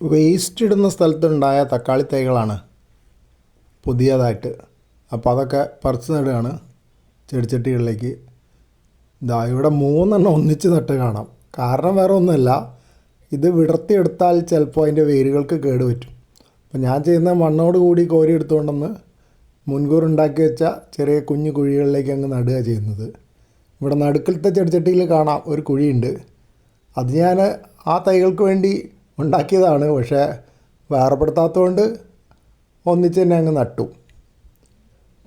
Waste ഇടുന്ന സ്ഥലത്തുണ്ടായ തക്കാളി തൈകളാണ് പുതിയതായിട്ട്. അപ്പോൾ അതൊക്കെ പറിച്ച് നടുകയാണ് ചെടിച്ചട്ടികളിലേക്ക്. ഇതാ ഇവിടെ മൂന്നെണ്ണം ഒന്നിച്ച് നട്ട് കാണാം. കാരണം വേറെ ഒന്നുമല്ല ഇത് വിടർത്തിയെടുത്താൽ ചിലപ്പോൾ അതിന്റെ വേരുകൾക്ക് കേട് പറ്റും. അപ്പോൾ ഞാൻ ചെയ്യുന്ന മണ്ണോട് കൂടി കോരി എടുത്തുകൊണ്ടെന്ന് മുൻകൂർ ഉണ്ടാക്കി വെച്ച ചെറിയ കുഞ്ഞു കുഴികളിലേക്ക് അങ്ങ് നടുക ചെയ്യുന്നത്. ഇവിടെ നടുക്കിലത്തെ ചെടിച്ചട്ടിയിൽ കാണാം ഒരു കുഴിയുണ്ട്. അത് ഞാൻ ആ തൈകൾക്ക് വേണ്ടി ഉണ്ടാക്കിയതാണ്. പക്ഷേ വേർപെടുത്താത്തതുകൊണ്ട് ഒന്നിച്ച് തന്നെ അങ്ങ് നട്ടു.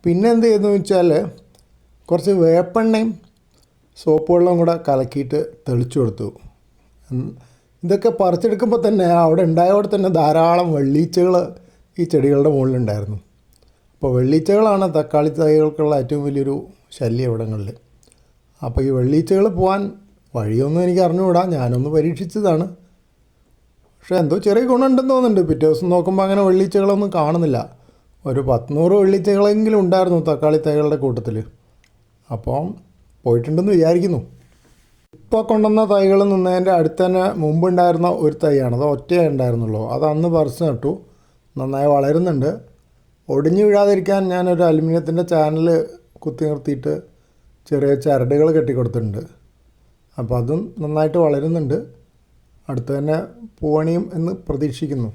പിന്നെ എന്ത് ചെയ്തെന്ന് വെച്ചാൽ കുറച്ച് വേപ്പെണ്ണയും സോപ്പ് വെള്ളവും കൂടെ കലക്കിയിട്ട് തെളിച്ചു കൊടുത്തു. ഇതൊക്കെ പറിച്ചെടുക്കുമ്പോൾ തന്നെ അവിടെ ഉണ്ടായവിടെ തന്നെ ധാരാളം വെള്ളീച്ചകൾ ഈ ചെടികളുടെ മുകളിലുണ്ടായിരുന്നു. അപ്പോൾ വെള്ളീച്ചകളാണ് തക്കാളി തൈകൾക്കുള്ള ഏറ്റവും വലിയൊരു ശല്യം ഇവിടങ്ങളിൽ. അപ്പോൾ ഈ വെള്ളീച്ചകൾ പോകാൻ വഴിയൊന്നും എനിക്ക് അറിഞ്ഞുകൂടാ. ഞാനൊന്ന് പരീക്ഷിച്ചതാണ്. പക്ഷേ എന്തോ ചെറിയ ഗുണമുണ്ടെന്ന് തോന്നുന്നുണ്ട്. പിറ്റേ ദിവസം നോക്കുമ്പോൾ അങ്ങനെ വെള്ളീച്ചകളൊന്നും കാണുന്നില്ല. ഒരു പത്തുനൂറ് വെള്ളീച്ചകളെങ്കിലും ഉണ്ടായിരുന്നു തക്കാളി തൈകളുടെ കൂട്ടത്തിൽ അപ്പം പോയിട്ടുണ്ടെന്ന് വിചാരിക്കുന്നു. ഇപ്പോൾ കൊണ്ടുവന്ന തൈകൾ നിന്നതിന്റെ അടുത്ത് തന്നെ മുമ്പുണ്ടായിരുന്ന ഒരു തൈയാണ്. അത് ഒറ്റയേ ഉണ്ടായിരുന്നുള്ളൂ. അത് അന്ന് പറിച്ചു നട്ടു. നന്നായി വളരുന്നുണ്ട്. ഒടിഞ്ഞു വീഴാതിരിക്കാൻ ഞാനൊരു അലുമിനിയത്തിന്റെ ചാനൽ കുത്തി നിർത്തിയിട്ട് ചെറിയ ചരടുകൾ കെട്ടിക്കൊടുത്തിട്ടുണ്ട്. അപ്പോൾ അതും നന്നായിട്ട് വളരുന്നുണ്ട്. അടുത്ത് തന്നെ പോകണിയും എന്ന് പ്രതീക്ഷിക്കുന്നു.